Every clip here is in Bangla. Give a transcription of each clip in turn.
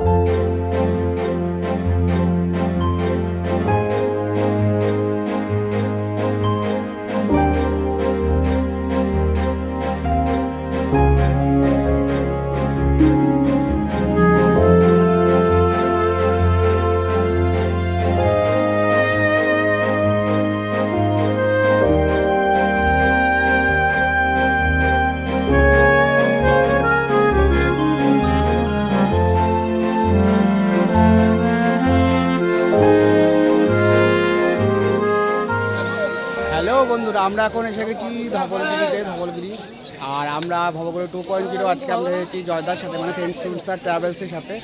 you আমরা এখন এসে গেছি ধবলগিরিতে ধবলগিরি আর আমরা ভবগুরু টু পয়েন্ট জিরো আজকে আমরা এসেছি জয়দার সাথে মানে ফ্রেন্ডস ট্যুরস আর ট্রাভেলসের সাথে।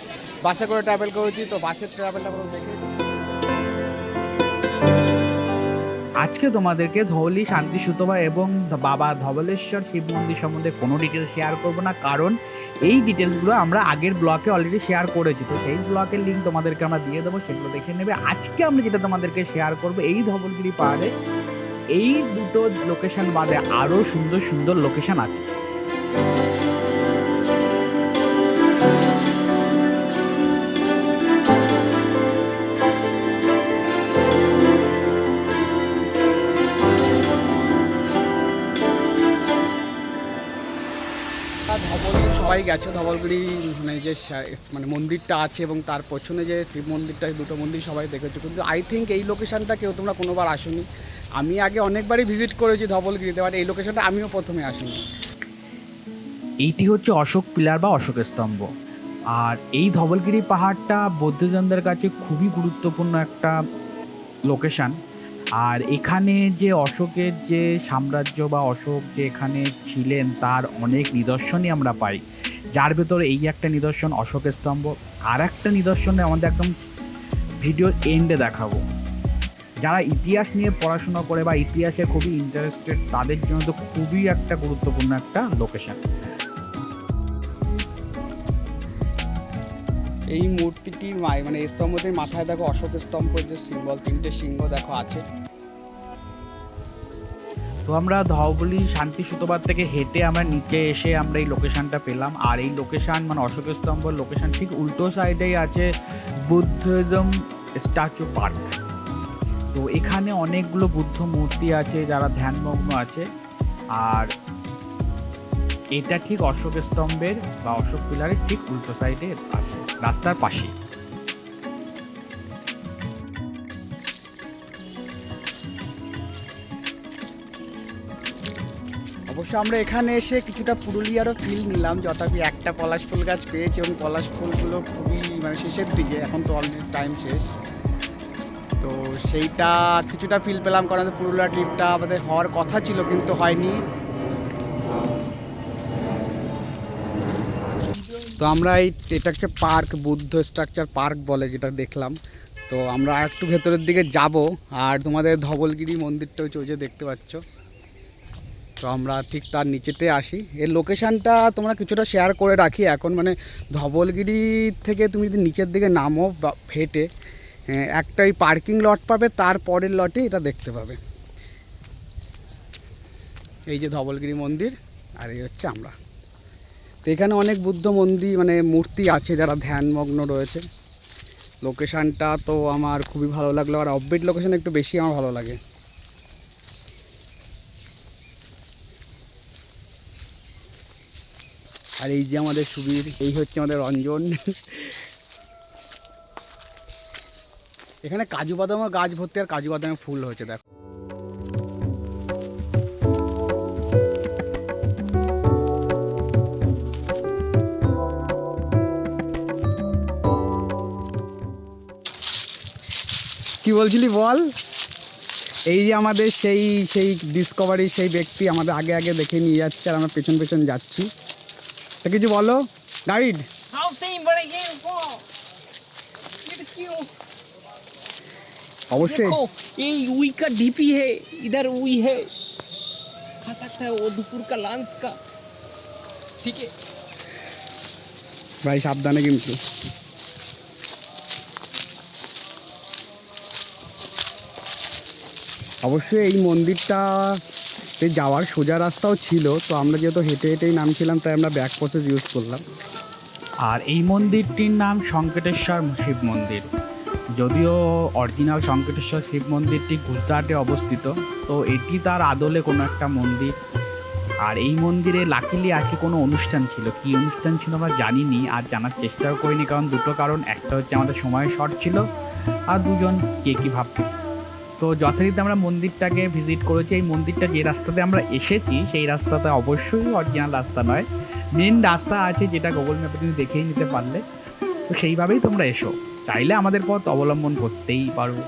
বাসে করে ট্রাভেল করেছি, তো বাসের ট্রাভেলটা পুরো দেখে আজকে তোমাদেরকে ধৌলি, শান্তি, সুতবা এবং বাবা ধবলেশ্বর শিব মন্দির সম্বন্ধে কোনো ডিটেলস শেয়ার করব না, কারণ এই ডিটেলসগুলো আমরা আগের ব্লকে অলরেডি শেয়ার করেছি। তো সেই ব্লকের লিঙ্ক তোমাদেরকে আমরা দিয়ে দেবো, সেগুলো দেখে নেবে। আজকে আমরা যেটা তোমাদেরকে শেয়ার করব, এই ধবলগিরি পাহাড়ে এই দুটো লোকেশন বাদে আরও সুন্দর সুন্দর লোকেশন আছে। সবাই গেছো ধবলগিরি মানে যে মানে মন্দিরটা আছে এবং তার পেছনে যে শিব মন্দিরটা, দুটো মন্দির সবাই দেখেছ। কিন্তু আই থিঙ্ক এই লোকেশানটা কেউ তোমরা কোনোবার আসোনি। আমি আগে অনেকবারই ভিজিট করেছি ধবলগিরিতে বাট এই লোকেশনটা আমিও প্রথমে আসিনি। এইটি হচ্ছে অশোক পিলার বা অশোক স্তম্ভ। আর এই ধবলগিরি পাহাড়টা বৌদ্ধজনদের কাছে খুবই গুরুত্বপূর্ণ একটা লোকেশান আর এখানে যে অশোকের যে সাম্রাজ্য বা অশোক যে এখানে ছিলেন, তার অনেক নিদর্শনই আমরা পাই। যার ভেতরে এই একটা নিদর্শন অশোক স্তম্ভ। আর একটা নিদর্শনে আমাদের একদম ভিডিও এন্ডে দেখাবো। যারা ইতিহাস নিয়ে পড়াশোনা করে বা ইতিহাসে খুবই ইন্টারেস্টেড তাদের জন্য তো খুবই একটা গুরুত্বপূর্ণ একটা লোকেশন এই মূর্তিটির মায় মানে স্তম্ভটির মাথায় দেখো অশোক স্তম্ভের যে সিম্বল তিনটে সিংহ দেখো আছে। তো আমরা ধবলি শান্তি সুতোবার থেকে হেঁটে আমরা নিচে এসে আমরা এই লোকেশনটা পেলাম। আর এই লোকেশন মানে অশোক স্তম্ভর লোকেশন ঠিক উল্টো সাইডেই আছে বুদ্ধিজম স্ট্যাচু পার্ক তো এখানে অনেকগুলো বুদ্ধ মূর্তি আছে, যারা ধ্যানমগ্ন আছে। আর এটা ঠিক অশোক স্তম্ভের বা অশোক পিলারের ঠিক উল্টো সাইডে আছে রাস্তার পাশে অবশ্য আমরা এখানে এসে কিছুটা পুরুলিয়ারও ফিল নিলাম, যথাপি একটা পলাশ ফুল গাছ পেয়েছি এবং পলাশ ফুলগুলো খুবই মানে শেষের দিকে, এখন তো অলরেডি টাইম শেষ। তো সেইটা কিছুটা ফিল পেলাম কারণ পুরুলিয়া ট্রিপটা আমাদের হওয়ার কথা ছিল কিন্তু হয়নি। তো আমরা এই এটা একটা পার্ক বুদ্ধ স্ট্রাকচার পার্ক বলে যেটা দেখলাম। তো আমরা একটু ভেতরের দিকে যাব আর তোমাদের ধবলগিরি মন্দিরটাও চলছে দেখতে পাচ্ছ। তো আমরা ঠিক তার নিচেতে আসি। এর লোকেশানটা তোমরা কিছুটা শেয়ার করে রাখি। এখন মানে ধবলগিরি থেকে তুমি যদি নিচের দিকে নামো বা ফেটে হ্যাঁ, একটা ওই পার্কিং লট পাবে তার পরের লটে এটা দেখতে পাবে। এই যে ধবলগিরি মন্দির আর এই হচ্ছে আমরা। তো এখানে অনেক বুদ্ধ মন্দির মানে মূর্তি আছে যারা ধ্যানমগ্ন রয়েছে। লোকেশানটা তো আমার খুবই ভালো লাগল আর অফবিট লোকেশান একটু বেশি আমার ভালো লাগে। আর এই যে আমাদের সুবীর এই হচ্ছে আমাদের রঞ্জন। এখানে কাজু বাদামের গাছ ভর্তি আর কাজু বাদামের ফুল হয়েছে, দেখো। কি বলছিলি বল? এই যে আমাদের সেই সেই ডিসকভারি সেই ব্যক্তি আমাদের আগে আগে দেখে নিয়ে যাচ্ছে আর আমরা পেছন পেছন যাচ্ছি। তা কিছু বলো গাইড অবশ্যই देखो ये यूई का डीपी है इधर ऊई है खा सकता है वो दुपुर का लांस का ठीक है ভাই সাবধানে কিন্তু অবশ্যই এই মন্দিরটাতে যাওয়ার সোজা রাস্তাও ছিল তো আমরা যেহেতু হেঁটে হেঁটেই নামছিলাম তাই আমরা ব্যাক প্রসেস ইউজ করলাম আর এই মন্দিরটির নাম সংকেতেশ্বর শিব মন্দির যদিও অরিজিনাল সংকেতেশ্বর শিব মন্দিরটি গুজরাটে অবস্থিত, তো এটি তার আদলে কোনো একটা মন্দির। আর এই মন্দিরে লাকিলি আজকে কোনো অনুষ্ঠান ছিল? কি অনুষ্ঠান ছিল আমরা জানিনি, আর জানার চেষ্টাও করিনি, কারণ দুটো কারণ। একটা হচ্ছে আমাদের সময় শর্ট ছিল, আর দুজন কে কী ভাববে? তো যথারীতি আমরা মন্দিরটাকে ভিজিট করেছি। এই মন্দিরটা যে রাস্তাতে আমরা এসেছি, সেই রাস্তাটা অবশ্যই অরিজিনাল রাস্তা নয়। মেন রাস্তা আছে যেটা গুগল ম্যাপে তুমি দেখেই নিতে পারলে। তো সেইভাবেই তোমরা এসো। চাইলে আমাদের পথ অবলম্বন করতেই পারো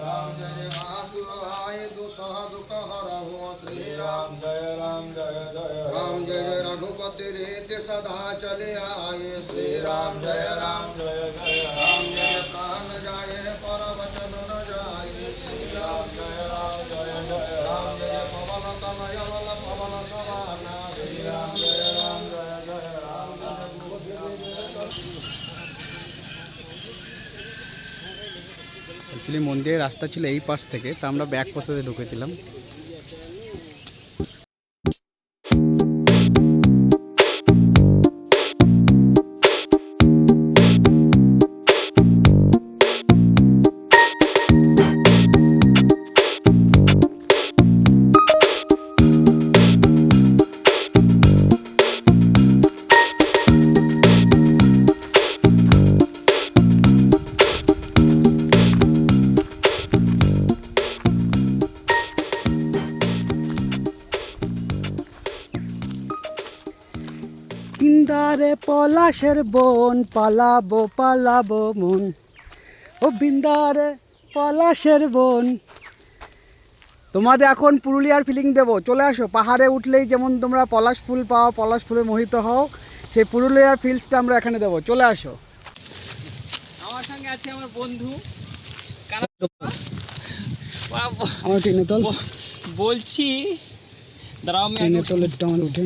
राम जय आतुराय दुसह दुख हरहु श्री राम जय राम जय जय राम जय जय रघुपति रेत सदा चले आए श्री राम जय राम जय जय অ্যাকচুয়ালি মন্দিরের রাস্তা ছিল এই পাশ থেকে তা আমরা ব্যাক পাশে ঢুকেছিলাম। বিন্দারে পলাশের বন পালাবো পালাবো মন। ও বিন্দারে পলাশের বন। তোমাদের এখন পুরুলিয়ার ফিলিং দেবো। চলে আসো। পাহাড়ে উঠলেই যেমন তোমরা পলাশ ফুল পাও পলাশ ফুলে মোহিত হও সেই পুরুলিয়ার ফিলসটা আমরা এখানে দেবো। চলে আসো। আমার সঙ্গে আছে আমার বন্ধু। আমার ট্রেনে বলছি দাঁড়াও ট্রেনে আমার উঠে।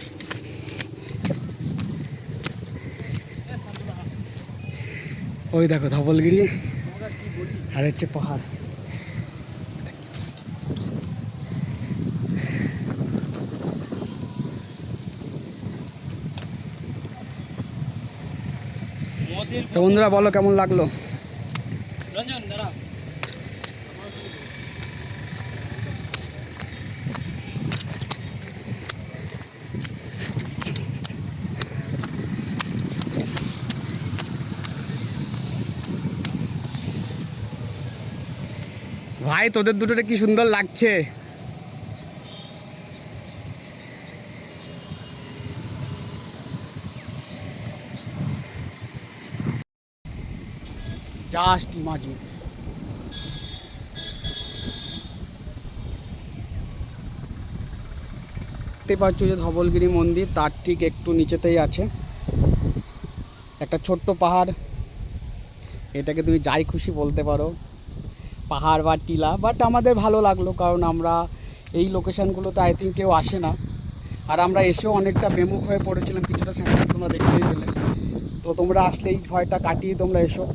ওই দেখো ধবলগিরি আর হচ্ছে পাহাড়। তো বন্ধুরা বলো কেমন লাগল? রঞ্জন দাঁড়া ভাই, তোদের দুটোটা কি সুন্দর লাগছে? জাস্ট ইমাজিন দেখতে পাচ্ছ যে ধবলগিরি মন্দির, তার ঠিক একটু নিচেতেই আছে। একটা ছোট্ট পাহাড়। এটাকে তুমি যাই খুশি বলতে পারো। পাহাড় বা টিলা বাট আমাদের ভালো লাগল কারণ আমরা এই লোকেশানগুলোতে আই থিঙ্ক কেউ আসে না। আর আমরা এসেও অনেকটা বেমুখ হয়ে পড়েছিলাম কিছুটা স্যাম্পল তোমরা দেখতেই পেলে। তো তোমরা আসলে এই ভয়টা কাটিয়ে তোমরা এসো।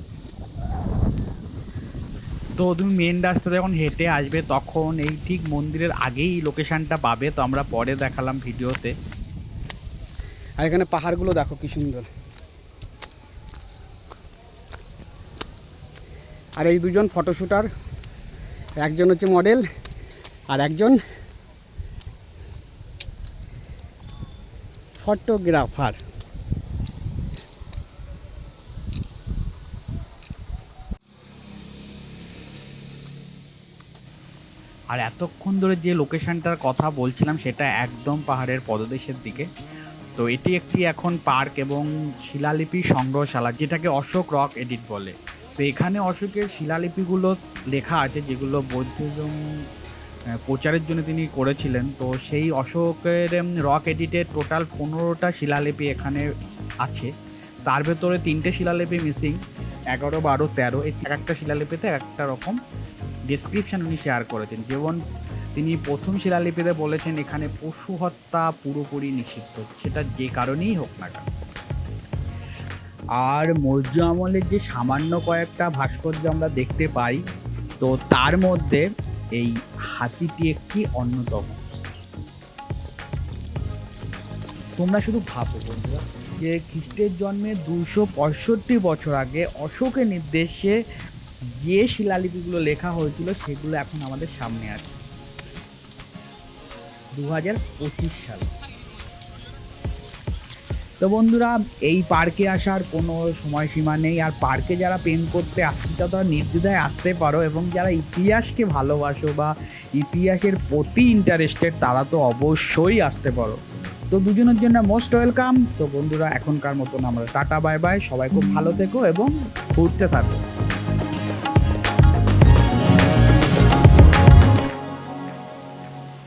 তো তুমি মেন রাস্তা যখন হেঁটে আসবে তখন এই ঠিক মন্দিরের আগেই লোকেশানটা পাবে। তো আমরা পরে দেখালাম ভিডিওতে। আর এখানে পাহাড়গুলো দেখো কি সুন্দর। আর এই দুজন ফটোশুটার একজন হচ্ছে মডেল আর একজন ফটোগ্রাফার। আর এতক্ষণ ধরে যে লোকেশনটার কথা বলছিলাম, সেটা একদম পাহাড়ের পদদেশের দিকে। তো এটি একটি এখন পার্ক এবং শিলালিপি সংগ্রহশালা, যেটাকে অশোক রক এডিট বলে। তো এখানে অশোকের শিলালিপিগুলো লেখা আছে, যেগুলো বৌদ্ধজম প্রচারের জন্য তিনি করেছিলেন। তো সেই অশোকের রক এডিটের টোটাল পনেরোটা শিলালিপি এখানে আছে। তার ভেতরে তিনটে শিলালিপি মিসিং এগারো, বারো, তেরো, এই এক একটা শিলালিপিতে এক একটা রকম ডিসক্রিপশন উনি শেয়ার করেছেন। যেমন তিনি প্রথম শিলালিপিতে বলেছেন, এখানে পশু হত্যা পুরোপুরি নিষিদ্ধ। সেটা যে কারণেই হোক না কেন। আর মৌর্য আমলের যে সামান্য কয়েকটা ভাস্কর্য আমরা দেখতে পাই, তো তার মধ্যে এই হাতিটি একটি অন্যতম। তোমরা শুধু ভাবো বন্ধুরা যে খ্রিস্টের জন্মে দুশো পঁয়ষট্টি বছর আগে অশোকের নির্দেশে যে শিলালিপিগুলো লেখা হয়েছিল, সেগুলো এখন আমাদের সামনে আছে। দু হাজার পঁচিশ সালে। তো বন্ধুরা, এই পার্কে আসার কোনো সময়সীমা নেই। আর পার্কে যারা প্রেম করতে আসতে তারা নির্দ্বিধায় আসতে পারো এবং যারা ইতিহাসকে ভালোবাসো বা ইতিহাসের প্রতি ইন্টারেস্টেড তারা তো অবশ্যই আসতে পারো। তো দুজনের জন্য মোস্ট ওয়েলকাম তো বন্ধুরা, এখনকার মতন আমরা টাটা বাই বাই সবাই খুব ভালো থেকো এবং ঘুরতে থাকো।